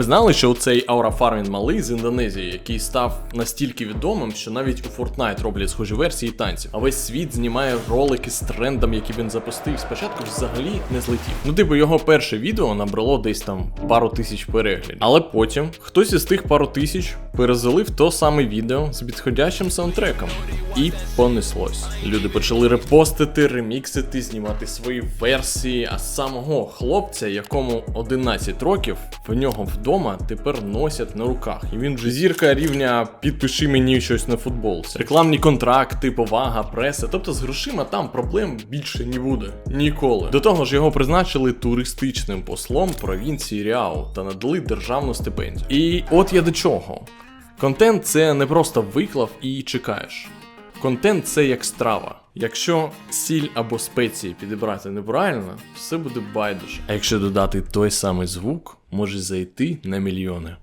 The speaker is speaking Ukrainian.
ви знали, що цей Farming малий з Індонезії, який став настільки відомим, що навіть у Fortnite роблять схожі версії танців. А весь світ знімає ролики з трендом, які він запустив. Спочатку взагалі не злетів. Ну, типу, його перше відео набрало десь там пару тисяч переглядів. Але потім хтось із тих пару тисяч перезалив то саме відео з підходящим саундтреком. І понеслось. Люди почали репостити, реміксити, знімати свої версії. А самого хлопця, якому 11 років, в нього вдома тепер носять на руках. І він вже зірка рівня підпиши мені щось на футболці. Рекламні контракти, повага, преса. Тобто з грошима там проблем більше не буде. Ніколи. До того ж, його призначили туристичним послом провінції Ріау та надали державну стипендію. І от я до чого. Контент це не просто виклав і чекаєш. Контент це як страва. Якщо сіль або спеції підібрати неправильно, все буде байдуже. А якщо додати той самий звук, може зайти на мільйони.